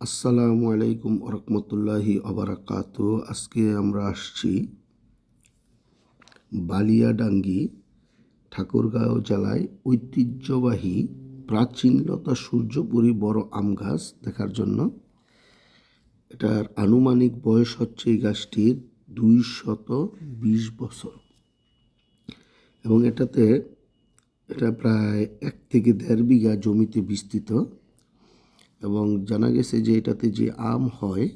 আসসালামু আলাইকুম রহমতুল্লাহি অবরাকাত আজকে আমরা আসছি বালিয়াডাঙ্গি ঠাকুরগাঁও জেলায় ঐতিহ্যবাহী প্রাচীনলতা সূর্যপুরী বড় আম গাছ দেখার জন্য। এটার আনুমানিক বয়স হচ্ছে এই গাছটির দুই শত বিশ বছর। এবং এটাতে, এটা প্রায় এক থেকে দেড় বিঘা জমিতে বিস্তৃত। এবং জানা গেছে যে এটাতে যে আম হয়,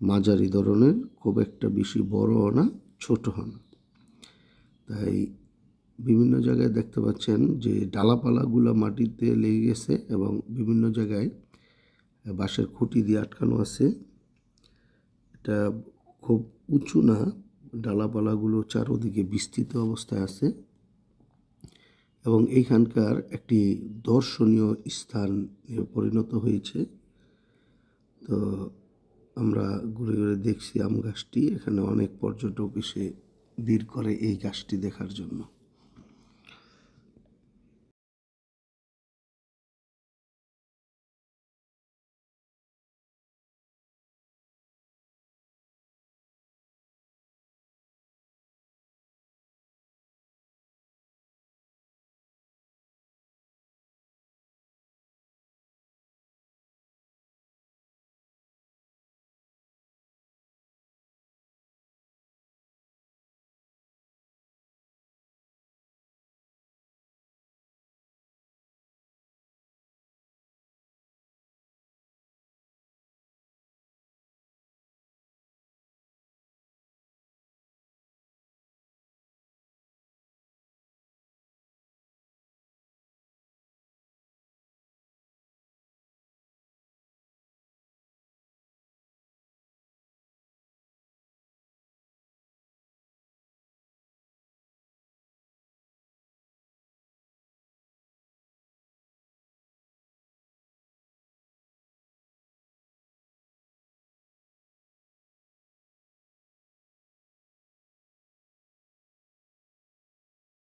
মাঝারি ধরনের, খুব একটা বেশি বড়ও না, ছোট না। তাই বিভিন্ন জায়গায় দেখতে পাচ্ছেন যে ডালাপালাগুলো মাটিতে লেগে গেছে এবং বিভিন্ন জায়গায় বাঁশের খুঁটি দিয়ে আটকানো আছে। এটা খুব উঁচু না, ডালাপালাগুলো চারোদিকে বিস্তৃত অবস্থায় আছে। এবং এইখানকার একটি দর্শনীয় স্থান পরিণত হয়েছে। তো আমরা ঘুরে ঘুরে দেখছি আম গাছটি। এখানে অনেক পর্যটক এসে ভিড় করে এই গাছটি দেখার জন্য।